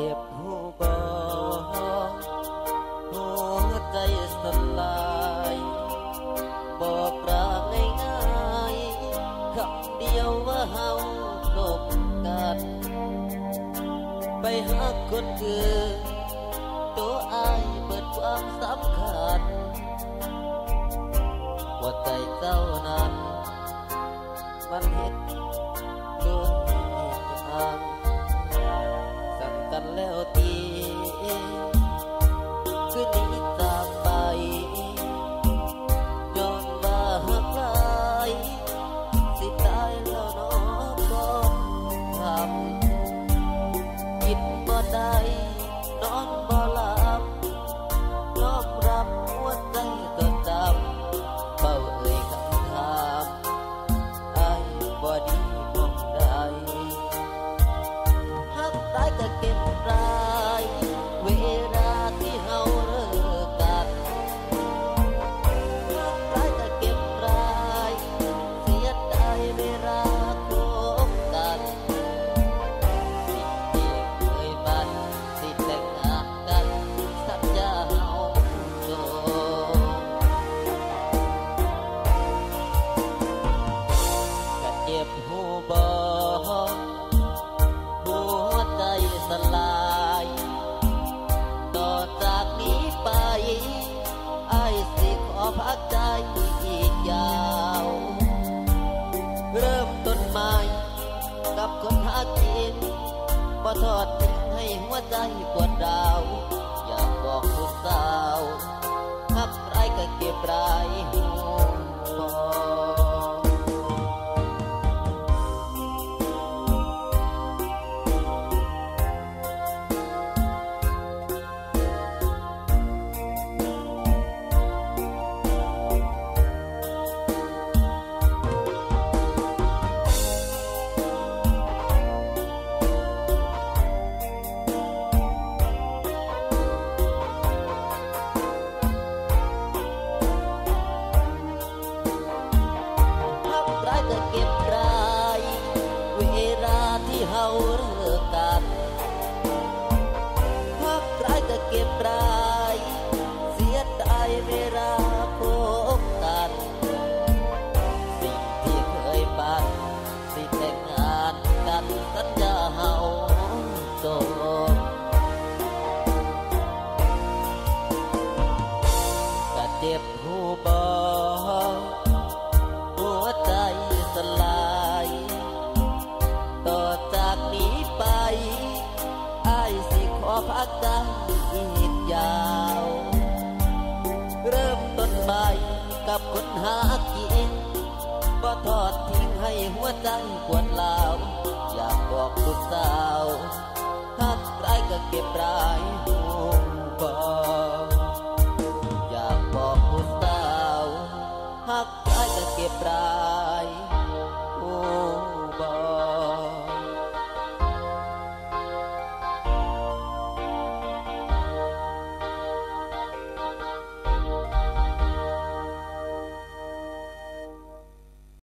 เจ็บหูบ่หัวใจสลายบอกรัง่ายๆคำเดียวว่าเฮาตกกัน ไปหาคนคือตัวอายเปิดความสำคัญว่าใจเจ้านั้น มันเห็น แล้วตี เจ็บหูบอหัวใจสลาย ต่อจากนี้ไปไอ้สิขอพักใจอีกยาว เริ่มต้นใหม่กับคนหากินบ่ทอดทิ้งให้หัวใจปวดร้าว อยากบอกผู้สาว กกันพักร้ายก็เก็บราย เสียดายเวล พักใจอีกยาว เริ่มต้นใหม่กับคนหากินก็ทอดทิ้งให้หัวใจปวดลาว อยากบอกผู้สาวหักไรก็เก็บรายหูบอกอยากบอกผู้สาวหักได้ก็เก็บราย